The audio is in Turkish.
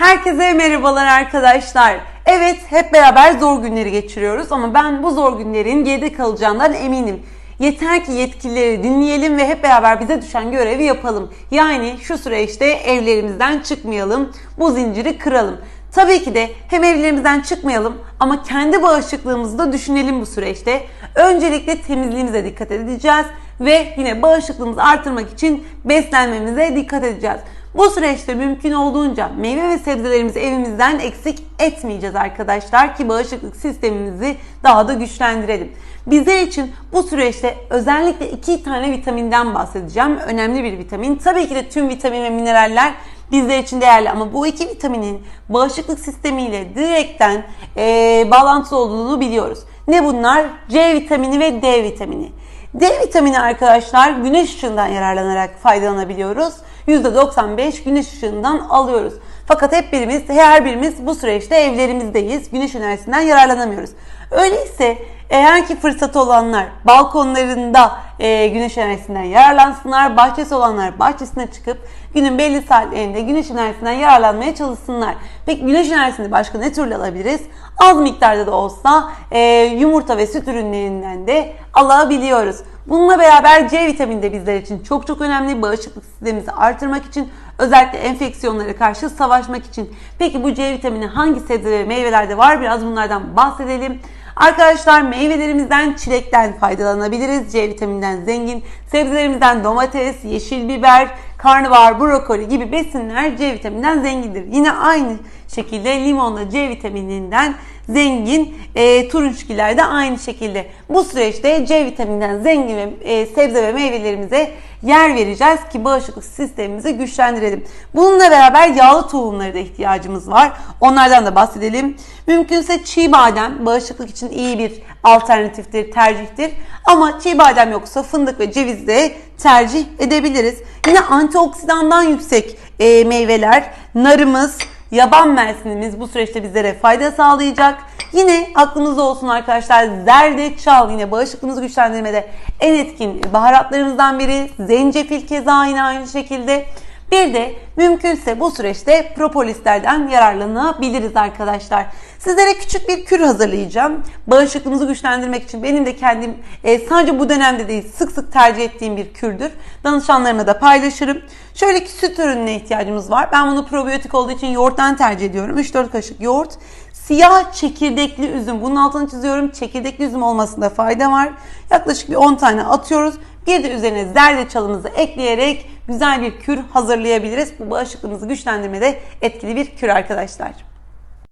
Herkese merhabalar arkadaşlar. Evet hep beraber zor günleri geçiriyoruz ama ben bu zor günlerin geride kalacağından eminim. Yeter ki yetkilileri dinleyelim ve hep beraber bize düşen görevi yapalım. Yani şu süreçte evlerimizden çıkmayalım, bu zinciri kıralım. Tabii ki de hem evlerimizden çıkmayalım ama kendi bağışıklığımızı da düşünelim bu süreçte. Öncelikle temizliğimize dikkat edeceğiz ve yine bağışıklığımızı artırmak için beslenmemize dikkat edeceğiz. Bu süreçte mümkün olduğunca meyve ve sebzelerimizi evimizden eksik etmeyeceğiz arkadaşlar ki bağışıklık sistemimizi daha da güçlendirelim. Bizler için bu süreçte özellikle iki tane vitaminden bahsedeceğim. Önemli bir vitamin. Tabii ki de tüm vitamin ve mineraller bizler için değerli ama bu iki vitaminin bağışıklık sistemiyle direkten e, bağlantılı olduğunu biliyoruz. Ne bunlar? C vitamini ve D vitamini. D vitamini arkadaşlar güneş ışığından yararlanarak faydalanabiliyoruz. %95 güneş ışığından alıyoruz. Fakat hep birimiz, her birimiz bu süreçte evlerimizdeyiz. Güneş enerjisinden yararlanamıyoruz. Öyleyse eğer ki fırsatı olanlar balkonlarında e, güneş enerjisinden yararlansınlar. Bahçesi olanlar bahçesine çıkıp günün belli saatlerinde güneş enerjisinden yararlanmaya çalışsınlar. Peki güneş enerjisini başka ne türlü alabiliriz? Az miktarda da olsa e, yumurta ve süt ürünlerinden de alabiliyoruz. Bununla beraber C vitamini de bizler için çok çok önemli. Bağışıklık sistemimizi artırmak için özellikle enfeksiyonlara karşı savaşmak için. Peki bu C vitamini hangi sebze ve meyvelerde var? Biraz bunlardan bahsedelim. Arkadaşlar meyvelerimizden çilekten faydalanabiliriz. C vitamininden zengin. Sebzelerimizden domates, yeşil biber, karnabahar, brokoli gibi besinler C vitamininden zengindir. Yine aynı şekilde limonla C vitamininden zengin e, turunçgiler de aynı şekilde. Bu süreçte C vitamininden zengin ve, e, sebze ve meyvelerimize yer vereceğiz ki bağışıklık sistemimizi güçlendirelim. Bununla beraber yağlı tohumlara da ihtiyacımız var. Onlardan da bahsedelim. Mümkünse çiğ badem bağışıklık için iyi bir alternatiftir, tercihtir. Ama çiğ badem yoksa fındık ve ceviz de tercih edebiliriz. Yine antioksidandan yüksek e, meyveler, narımız, yaban mersinimiz bu süreçte bizlere fayda sağlayacak. Yine aklınızda olsun arkadaşlar zerdeçal yine bağışıklığımızı güçlendirmede en etkin baharatlarımızdan biri. Zencefil keza yine aynı şekilde. Bir de mümkünse bu süreçte propolislerden yararlanabiliriz arkadaşlar. Sizlere küçük bir kür hazırlayacağım. Bağışıklığımızı güçlendirmek için benim de kendim e, sadece bu dönemde değil sık sık tercih ettiğim bir kürdür. Danışanlarımla da paylaşırım. Şöyle ki süt ürününe ihtiyacımız var. Ben bunu probiyotik olduğu için yoğurttan tercih ediyorum. 3-4 kaşık yoğurt. Siyah çekirdekli üzüm. Bunun altını çiziyorum. Çekirdekli üzüm olmasında fayda var. Yaklaşık bir 10 tane atıyoruz. Bir de üzerine zerdeçalımızı ekleyerek güzel bir kür hazırlayabiliriz. Bu bağışıklığımızı güçlendirmede etkili bir kür arkadaşlar.